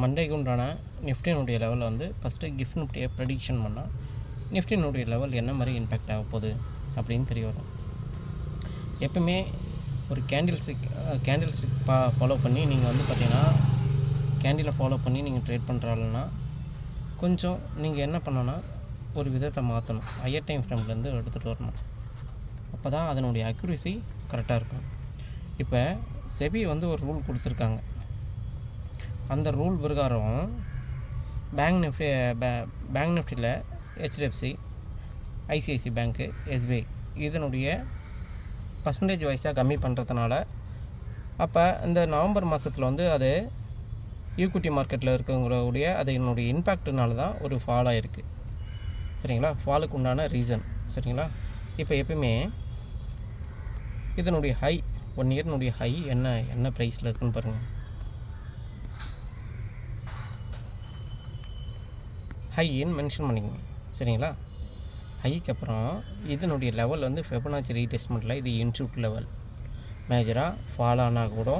மண்டேக்கு உண்டான நிஃப்டினுடைய லெவலில் வந்து ஃபஸ்ட்டு கிஃப்ட் நிஃப்டியை ப்ரெடிக்ஷன் பண்ணால் நிஃப்டினுடைய லெவல் என்ன மாதிரி இம்பேக்ட் ஆக போகுது அப்படின்னு தெரிய வரும். எப்பவுமே ஒரு கேண்டில் ஸ்டிக் கேண்டில் ஸ்டிக் பா ஃபாலோ பண்ணி நீங்கள் வந்து பார்த்தீங்கன்னா கேண்டிலை ஃபாலோ பண்ணி நீங்கள் ட்ரேட் பண்ணுறாள்னா கொஞ்சம் நீங்கள் என்ன பண்ணோன்னா ஒரு விதத்தை மாற்றணும் ஹையர் டைம் ஃப்ரேம்லேருந்து எடுத்துகிட்டு வரணும். அப்போ தான் அதனுடைய அக்யூரசி கரெக்டாக இருக்கும். இப்போ செபி வந்து ஒரு ரூல் கொடுத்துருக்காங்க. அந்த ரூல் பிரகாரம் பேங்க் நிஃப்டி பேங்க் நிஃப்டியில் ஹெச்டிஎஃப்சி ஐசிஐசி பேங்க்கு எஸ்பிஐ இதனுடைய பர்சன்டேஜ் வைஸாக கம்மி பண்ணுறதுனால அப்போ இந்த நவம்பர் மாதத்தில் வந்து அது ஈக்குட்டி மார்க்கெட்டில் இருக்கிறவங்களுடைய அது என்னுடைய இம்பேக்ட்னால தான் ஒரு ஃபால் ஆகிருக்கு சரிங்களா? ஃபாலுக்கு உண்டான ரீசன் சரிங்களா? இப்போ எப்பயுமே இதனுடைய ஹை ஒன் இயர்னுடைய ஹை என்ன என்ன ப்ரைஸில் இருக்குன்னு பாருங்கள் ஹைன்னு மென்ஷன் பண்ணிக்கங்க. சரிங்களா? ஹைக்கு அப்புறம் இதனுடைய லெவல் வந்து ஃபெபனாச்சி ரீடெஸ்ட்மெண்ட்டில் இது இன்ஸ்டியூட் லெவல் மேஜராக ஃபால் ஆனால் கூட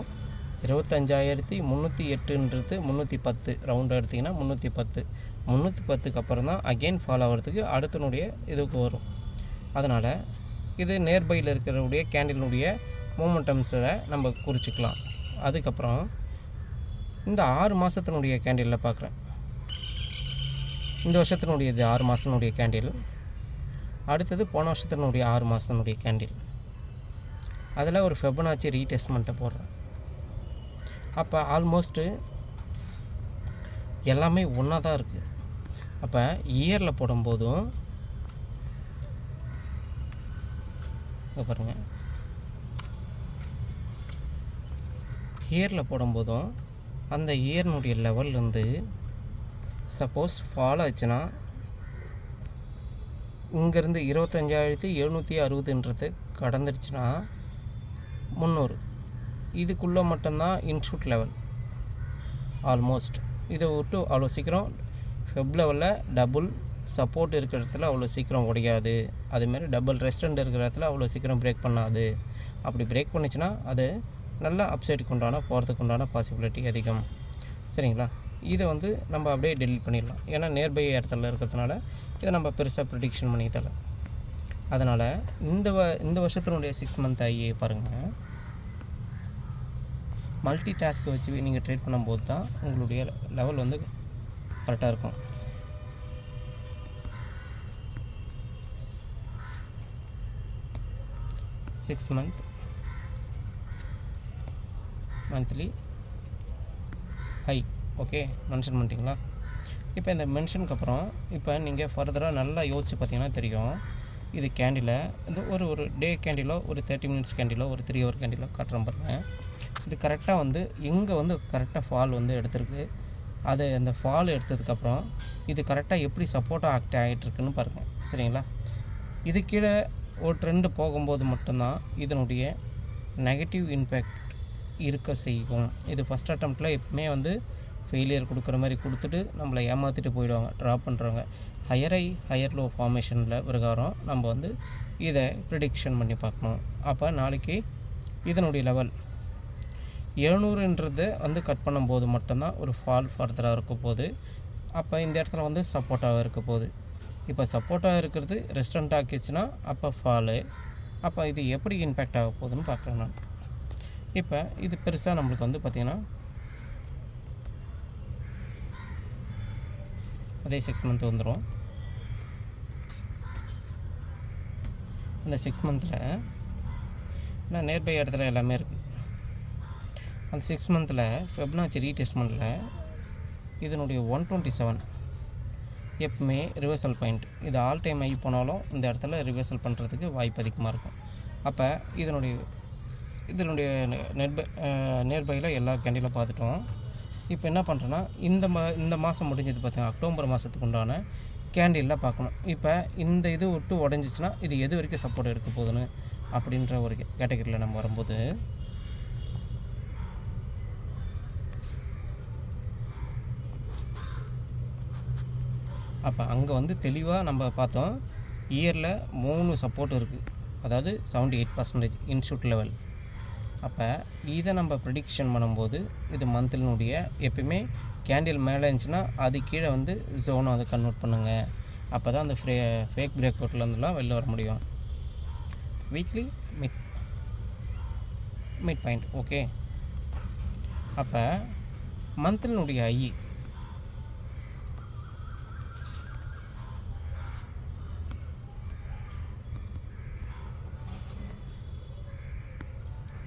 இருபத்தஞ்சாயிரத்தி முந்நூற்றி எட்டுன்றது முந்நூற்றி பத்து. ரவுண்டாக எடுத்திங்கன்னா முந்நூற்றி பத்து. முந்நூற்றி பத்துக்கு அப்புறம் தான் அகெயின் ஃபால் ஆகிறதுக்கு அடுத்தனுடைய இதுக்கு வரும். அதனால் இது நேர்பையில் இருக்கிறவுடைய கேண்டிலுடைய மூமெண்டம்ஸை நம்ம குறிச்சிக்கலாம். அதுக்கப்புறம் இந்த ஆறு மாதத்தினுடைய கேண்டிலில் பார்க்குறேன் இந்த வருஷத்தினுடைய இது ஆறு மாதத்தினுடைய கேண்டில் அடுத்தது போன வருஷத்தினுடைய ஆறு மாதத்தினுடைய கேண்டில் அதில் ஒரு ஃபெபனாச்சி ரீடெஸ்ட்மெண்ட்டை போடுறேன். அப்போ ஆல்மோஸ்ட்டு எல்லாமே ஒன்றா தான் இருக்குது அப்போ இயரில் போடும்போதும் இங்கே பாருங்கள் இயரில் போடும்போதும் அந்த இயர்னுடைய லெவல் வந்து சப்போஸ் ஃபாலோ ஆச்சுன்னா இங்கேருந்து இருபத்தஞ்சாயிரத்தி எழுநூற்றி அறுபதுன்றது கடந்துருச்சுன்னா முந்நூறு. இதுக்குள்ளே மட்டும்தான் இன்ஷூட் லெவல் ஆல்மோஸ்ட் இதை விட்டு அவ்வளோ சீக்கிரம் ஃபெப் லெவலில் டபுள் சப்போர்ட் இருக்கிற இடத்துல அவ்வளோ சீக்கிரம் உடையாது. அதுமாரி டபுள் ரெஸ்டண்ட் இருக்கிற இடத்துல அவ்வளோ சீக்கிரம் பிரேக் பண்ணாது. அப்படி பிரேக் பண்ணுச்சுன்னா அது நல்லா அப்சைடுக்கு உண்டான போகிறதுக்கு உண்டான பாசிபிலிட்டி அதிகம். சரிங்களா? இதை வந்து நம்ம அப்படியே டெலிட் பண்ணிடலாம். ஏன்னா நியர்பை இடத்துல இருக்கிறதுனால இதை நம்ம பெருசாக ப்ரிடிக்ஷன் பண்ணி தரல. அதனால் இந்த வ இந்த வருஷத்தினுடைய சிக்ஸ் மந்த் ஐஏ பாருங்கள் மல்டி டாஸ்க்கை வச்சு நீங்கள் ட்ரேட் பண்ணும்போது தான் உங்களுடைய லெவல் வந்து கரெக்டாக இருக்கும். Six month monthly high okay mention பண்ணிட்டீங்களா? இப்போ இந்த மென்ஷனுக்கு அப்புறம் இப்போ நீங்கள் ஃபர்தராக நல்லா யோசிச்சு பார்த்தீங்கன்னா தெரியும். இது கேண்டில் இந்த ஒரு ஒரு டே கேண்டிலோ ஒரு தேர்ட்டி மினிட்ஸ் கேண்டிலோ ஒரு த்ரீ ஹவர் கேண்டிலோ காட்டுறேன் பாருங்கள் இது கரெக்டாக வந்து எங்கே வந்து கரெக்டாக ஃபால் வந்து எடுத்திருக்கு. அது அந்த ஃபால் எடுத்ததுக்கப்புறம் இது கரெக்டாக எப்படி சப்போர்ட்டாக ஆக்ட் ஆகிட்டுருக்குன்னு பாருங்கள் சரிங்களா? இது கீழே ஒரு ட்ரெண்டு போகும்போது மட்டும்தான் இதனுடைய நெகட்டிவ் இம்பேக்ட் இருக்க செய்யும். இது ஃபஸ்ட் அட்டம்ப்டில் எப்பவுமே வந்து ஃபெயிலியர் கொடுக்குற மாதிரி கொடுத்துட்டு நம்மளை ஏமாற்றிட்டு போயிடுவாங்க. ட்ராப் பண்ணுறவங்க ஹையர் ஐ ஹையர் லோ ஃபார்மேஷனில் பிரகாரம் நம்ம வந்து இதை ப்ரிடிக்ஷன் பண்ணி பார்க்கணும். அப்போ நாளைக்கு இதனுடைய லெவல் எழுநூறுன்றது வந்து கட் பண்ணும்போது மட்டும்தான் ஒரு ஃபால் ஃபர்தராக இருக்க போகுது. அப்போ இந்த இடத்துல வந்து சப்போர்ட்டாக இருக்க போகுது. இப்போ சப்போர்ட்டாக இருக்கிறது ரெஸ்டண்ட் ஆக்கிச்சுன்னா அப்போ ஃபாலு அப்போ இது எப்படி இம்பேக்ட் ஆக போகுதுன்னு பார்க்குறேன் நான் இப்போ இது பெருசாக நம்மளுக்கு வந்து பார்த்திங்கன்னா அதே சிக்ஸ் மந்த் வந்துடும் அந்த சிக்ஸ் மந்தில் நான் நேர்பை இடத்துல எல்லாமே இருக்குது அந்த சிக்ஸ் மந்தில் ஃபெப்னாச்சி ரீடெஸ்ட்மெண்ட்டில் இதனுடைய ஒன் டுவெண்ட்டி செவன் எப்பவுமே ரிவர்சல் பாயிண்ட் இது ஆல் டைம் ஆகி போனாலும் இந்த இடத்துல ரிவர்சல் பண்ணுறதுக்கு வாய்ப்பு அதிகமாக இருக்கும். அப்போ இதனுடைய இதனுடைய நெட்பை நேர்பையில் எல்லா கேண்டிலும் பார்த்துட்டோம். இப்போ என்ன பண்ணுறேன்னா இந்த மா இந்த மாதம் முடிஞ்சது பார்த்தீங்கன்னா அக்டோபர் மாதத்துக்கு உண்டான கேண்டில்லாம் பார்க்கணும். இப்போ இந்த இது விட்டு உடஞ்சிச்சின்னா இது எது வரைக்கும் சப்போர்ட் எடுக்க போகுதுன்னு அப்படின்ற ஒரு கேட்டகரியில் நம்ம வரும்போது அப்போ அங்கே வந்து தெளிவாக நம்ம பார்த்தோம் இயரில் மூணு சப்போர்ட் இருக்குது அதாவது seventy eight percentage institute level அப்போ இதை நம்ம ப்ரிடிக்ஷன் பண்ணும்போது இது மந்த்லினுடைய எப்பயுமே கேண்டில் மேலே இருந்துச்சுன்னா அது கீழே வந்து ஜோனை அதை கன்வெர்ட் பண்ணுங்கள் அப்போ தான் அந்த ஃப்ரே ஃபேக் பிரேக் அவுட்லேருந்துலாம் வெளில வர முடியும். Weekly mid mid point okay அப்போ மந்த்லினுடைய ஐ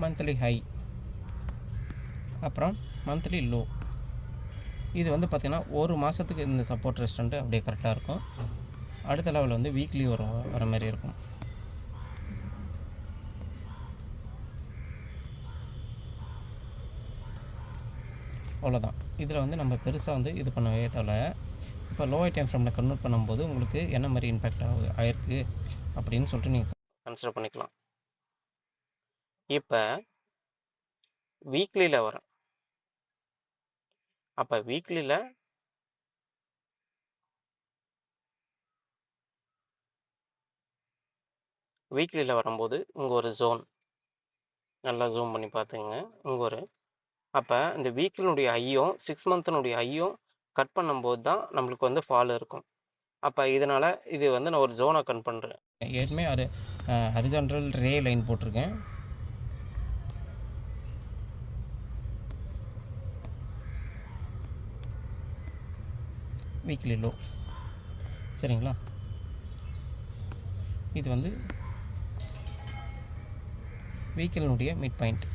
மந்த்லி ஹை அப்புறம் மந்த்லி லோ இது வந்து பார்த்திங்கன்னா ஒரு மாதத்துக்கு இந்த சப்போர்ட் ரெஸ்டண்ட்டு அப்படியே கரெக்டாக இருக்கும். அடுத்த லெவலில் வந்து வீக்லி வர வர மாதிரி இருக்கும். அவ்வளோதான் இதில் வந்து நம்ம பெருசாக வந்து இது பண்ணவே தேவை இப்போ லோவர் டைம் ஃப்ரேமில் கன்வெர்ட் பண்ணும்போது உங்களுக்கு என்ன மாதிரி இம்பேக்ட் ஆகு ஆயிருக்கு அப்படின்னு சொல்லிட்டு நீங்கள் கன்சிடர் பண்ணிக்கலாம். இப்போ வீக்லியில் வரும். அப்போ வீக்லியில் வீக்லியில் வரும்போது இங்கே ஒரு ஜோன் நல்லா ஜூம் பண்ணி பார்த்துங்க இங்கே ஒரு அப்போ இந்த வீக்லினுடைய ஐயும் சிக்ஸ் மந்த்தினுடைய ஐயும் கட் பண்ணும்போது தான் நம்மளுக்கு வந்து ஃபால் இருக்கும். அப்போ இதனால் இது வந்து நான் ஒரு ஜோனை கட் பண்ணுறேன் ஏற்கனவே அது ரே லைன் போட்டிருக்கேன். வீக்லி லோ சரிங்களா? இது வந்து வீக்கிலினுடைய மிட் பாயிண்ட்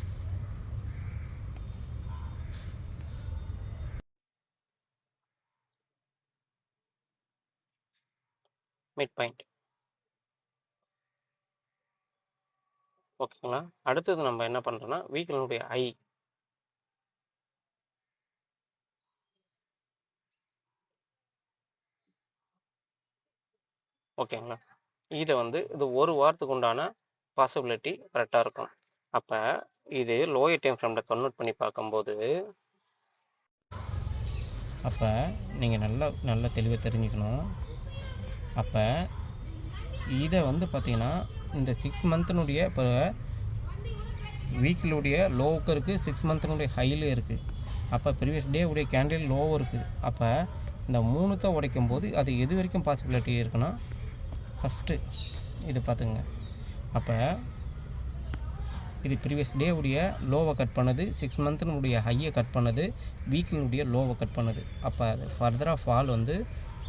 மிட் பாயிண்ட் ஓகேங்களா அடுத்தது நம்ம என்ன பண்ணுறோன்னா வீக்கிலினுடைய ஐ ஓகேங்களா? இதை வந்து இது ஒரு வாரத்துக்கு உண்டான பாசிபிலிட்டி கரெக்டாக இருக்கும். அப்போ இது லோயர் டைம் ஃப்ரேமில் கன்வெர்ட் பண்ணி பார்க்கும்போது அப்போ நீங்கள் நல்லா நல்ல தெளிவாக தெரிஞ்சுக்கணும். அப்போ இதை வந்து பார்த்தீங்கன்னா இந்த சிக்ஸ் மந்த்தினுடைய இப்போ வீக்கிலுடைய லோவுக்கு இருக்குது சிக்ஸ் மந்த்தினுடைய ஹையில் இருக்குது அப்போ ப்ரீவியஸ் டே உடைய கேண்டில் லோவும் இருக்குது அப்போ இந்த மூணுத்தை உடைக்கும் போது அது எது வரைக்கும் பாசிபிலிட்டி இருக்குன்னா ஃபஸ்ட்டு இது பார்த்துங்க. அப்போ இது ப்ரீவியஸ் டேவுடைய லோவை கட் பண்ணுது சிக்ஸ் மந்த்தினுடைய ஹையை கட் பண்ணுது வீக்கினுடைய லோவை கட் பண்ணுது. அப்போ அது ஃபர்தராக ஃபால் வந்து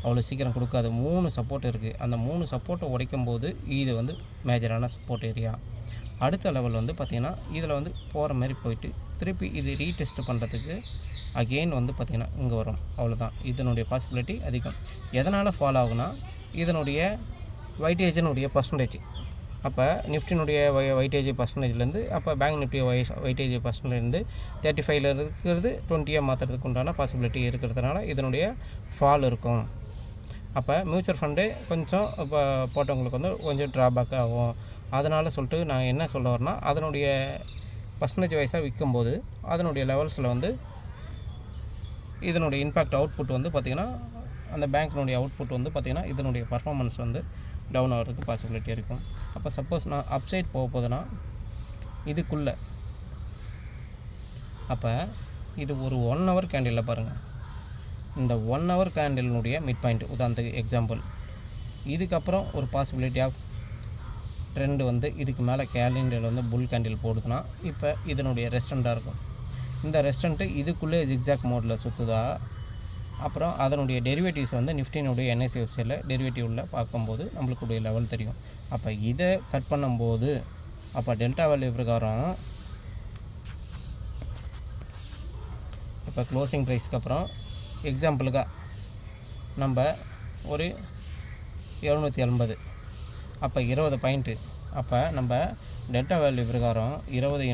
அவ்வளோ சீக்கிரம் கொடுக்காது. மூணு சப்போர்ட் இருக்குது அந்த மூணு சப்போர்ட்டை உடைக்கும் போது இது வந்து மேஜரான சப்போர்ட் ஏரியா அடுத்த லெவல் வந்து பார்த்திங்கன்னா இதில் வந்து போகிற மாதிரி போயிட்டு திருப்பி இது ரீடெஸ்ட் பண்ணுறதுக்கு அகெயின் வந்து பார்த்திங்கன்னா இங்கே வரும். அவ்வளோதான் இதனுடைய பாசிபிலிட்டி அதிகம். எதனால் ஃபால் ஆகுனா இதனுடைய வைட்டேஜினுடைய பர்சன்டேஜ் அப்போ நிஃப்டினுடைய வை வைட்டேஜ் பர்சன்டேஜ்லேருந்து அப்போ பேங்க் நிஃப்டி வை வைட்டேஜ் பர்சன்டேஜ்லேருந்து தேர்ட்டி ஃபைவ்ல இருக்கிறது டுவெண்ட்டியாக மாற்றுறதுக்கு உண்டான பாசிபிலிட்டி இருக்கிறதுனால இதனுடைய ஃபால் இருக்கும். அப்போ மியூச்சுவல் ஃபண்டு கொஞ்சம் இப்போ போட்டவங்களுக்கு வந்து கொஞ்சம் ட்ராபேக் ஆகும். அதனால் சொல்லிட்டு நான் என்ன சொல்ல வரேன்னா அதனுடைய பர்சன்டேஜ் வைஸாக விற்கும்போது அதனுடைய லெவல்ஸில் வந்து இதனுடைய இம்பேக்ட் அவுட்புட் வந்து பார்த்திங்கன்னா அந்த பேங்க்கினுடைய அவுட்புட் வந்து பார்த்திங்கன்னா இதனுடைய பர்ஃபாமன்ஸ் வந்து டவுன் ஆகிறதுக்கு பாசிபிலிட்டி இருக்கும். அப்போ சப்போஸ் நான் அப்சைட் போக போதுன்னா இதுக்குள்ளே. அப்போ இது ஒரு ஒன் ஹவர் கேண்டிலில் பாருங்கள் இந்த ஒன் ஹவர் கேண்டிலினுடைய மிட் பாயிண்ட் உதாரணத்துக்கு எக்ஸாம்பிள் இதுக்கப்புறம் ஒரு பாசிபிலிட்டி ஆஃப் ட்ரெண்டு வந்து இதுக்கு மேலே கேலண்டரில் வந்து புல் கேண்டில் போடுதுன்னா இப்போ இதனுடைய ரெஸ்டண்ட்டாக இருக்கும். இந்த ரெஸ்டண்ட்டு இதுக்குள்ளே ஜிக்ஸாக் மோடில் சுற்றுதா அப்புறம் அதனுடைய டெரிவேட்டிவ்ஸ் வந்து நிஃப்டினுடைய என்எஸ்சி வெப்சைட்டில் டெரிவேட்டிவில் பார்க்கும்போது நம்மளுக்குடைய லெவல் தெரியும். அப்போ இதை கட் பண்ணும்போது அப்போ டெல்டா வேல்யூ பிரகாரம் இப்போ க்ளோசிங் ப்ரைஸ்க்கு அப்புறம் எக்ஸாம்பிளுக்காக நம்ம ஒரு எழுநூற்றி எண்பது அப்போ இருபது பாயிண்ட்டு அப்போ நம்ம டெல்டா வேல்யூ பிரகாரம் இருபது